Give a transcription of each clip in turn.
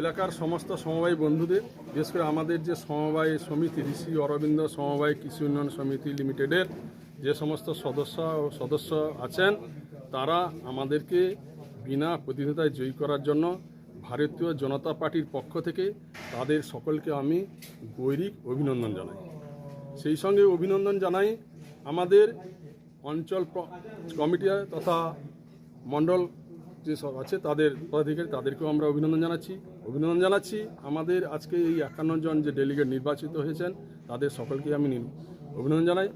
এলাকার সমস্ত সমবায় বন্ধুদের, বিশেষ করে আমাদের যে সমবায় সমিতি, ঋষি অরবিন্দ সমবায় কৃষি উন্নয়ন সমিতি লিমিটেডের যে সমস্ত সদস্য ও সদস্য আছেন, তারা আমাদেরকে বিনা প্রতিদ্বন্দ্বিতায় জয়ী করার জন্য ভারতীয় জনতা পার্টির পক্ষ থেকে তাদের সকলকে আমি গৈরিক অভিনন্দন জানাই। সেই সঙ্গে অভিনন্দন জানাই আমাদের অঞ্চল কমিটি তথা মণ্ডল যে সব আছে, তাদের পদাধিকারী, তাদেরকেও আমরা অভিনন্দন জানাচ্ছি। অভিনন্দন জানাচ্ছি। আমাদের আজকে এই একান্ন জন যে ডেলিগেট নির্বাচিত হয়েছেন, তাদের সকলকে আমি অভিনন্দন জানাই।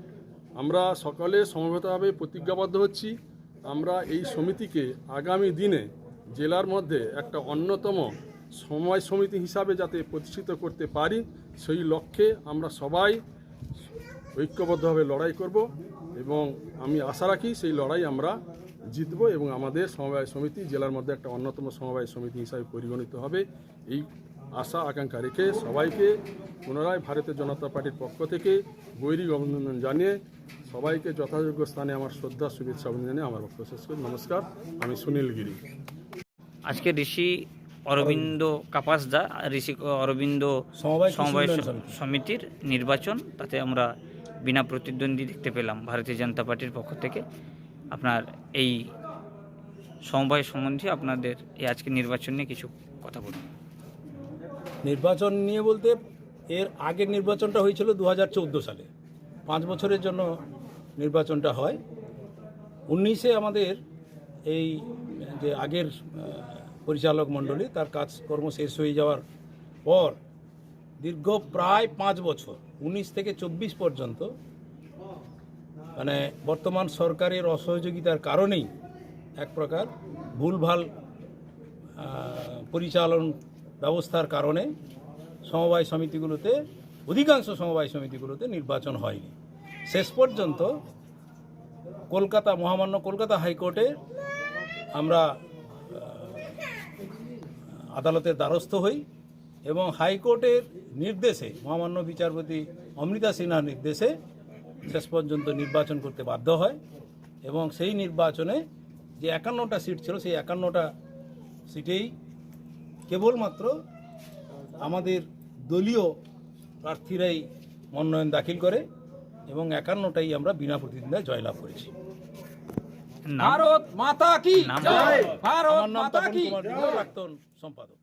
আমরা সকলে সমবেতভাবে প্রতিজ্ঞাবদ্ধ হচ্ছি। আমরা এই সমিতিকে আগামী দিনে জেলার মধ্যে একটা অন্যতম সময় সমিতি হিসাবে যাতে প্রতিষ্ঠিত করতে পারি, সেই লক্ষ্যে আমরা সবাই ঐক্যবদ্ধভাবে লড়াই করব এবং আমি আশা রাখি সেই লড়াই আমরা জিতব এবং আমাদের সমবায় সমিতি জেলার মধ্যে একটা অন্যতম সমবায় সমিতি হিসাবে পরিগণিত হবে। এই আশা আকাঙ্ক্ষা রেখে সবাইকে পুনরায় ভারতীয় জনতা পার্টির পক্ষ থেকে গৈরিক অভিনন্দন জানিয়ে সবাইকে যথাযোগ্য স্থানে আমার শ্রদ্ধা শুভেচ্ছা অভিনন্দন জানিয়ে আমার বক্তব্য শেষ করি। নমস্কার আমি সুনীল গিরি। আজকে ঋষি অরবিন্দ কাপাসদা ঋষি অরবিন্দ সমবায়। সমিতির নির্বাচন তাতে আমরা বিনা প্রতিদ্বন্দ্বী দেখতে পেলাম ভারতীয় জনতা পার্টির পক্ষ থেকে। আপনার এই সমবায় সম্বন্ধে আপনাদের এই আজকে নির্বাচন নিয়ে কিছু কথা বলুন। নির্বাচন নিয়ে বলতে এর আগের নির্বাচনটা হয়েছিল দু হাজার চৌদ্দ সালে। পাঁচ বছরের জন্য নির্বাচনটা হয়। উনিশে আমাদের এই যে আগের পরিচালক মণ্ডলী, তার কাজকর্ম শেষ হয়ে যাওয়ার পর দীর্ঘ প্রায় পাঁচ বছর, উনিশ থেকে চব্বিশ পর্যন্ত মানে বর্তমান সরকারের অসহযোগিতার কারণেই এক প্রকার ভুলভাল পরিচালন ব্যবস্থার কারণে সমবায় সমিতিগুলোতে, অধিকাংশ সমবায় সমিতিগুলোতে নির্বাচন হয়নি। শেষ পর্যন্ত কলকাতা, মহামান্য কলকাতা হাইকোর্টে আমরা আদালতের দ্বারস্থ হই এবং হাইকোর্টের নির্দেশে, মহামান্য বিচারপতি অমৃতা সিনহার নির্দেশে শেষ পর্যন্ত নির্বাচন করতে বাধ্য হয় এবং সেই নির্বাচনে যে একান্নটা সিট ছিল সেই একান্নটা সিটেই কেবলমাত্র আমাদের দলীয় প্রার্থীরাই মনোনয়ন দাখিল করে এবং একান্নটাই আমরা বিনা প্রতিদ্বন্দ্বিতায় জয়লাভ করেছি। ভারত মাতা কি? ভারত মাতা কি? প্রাক্তন সম্পাদক।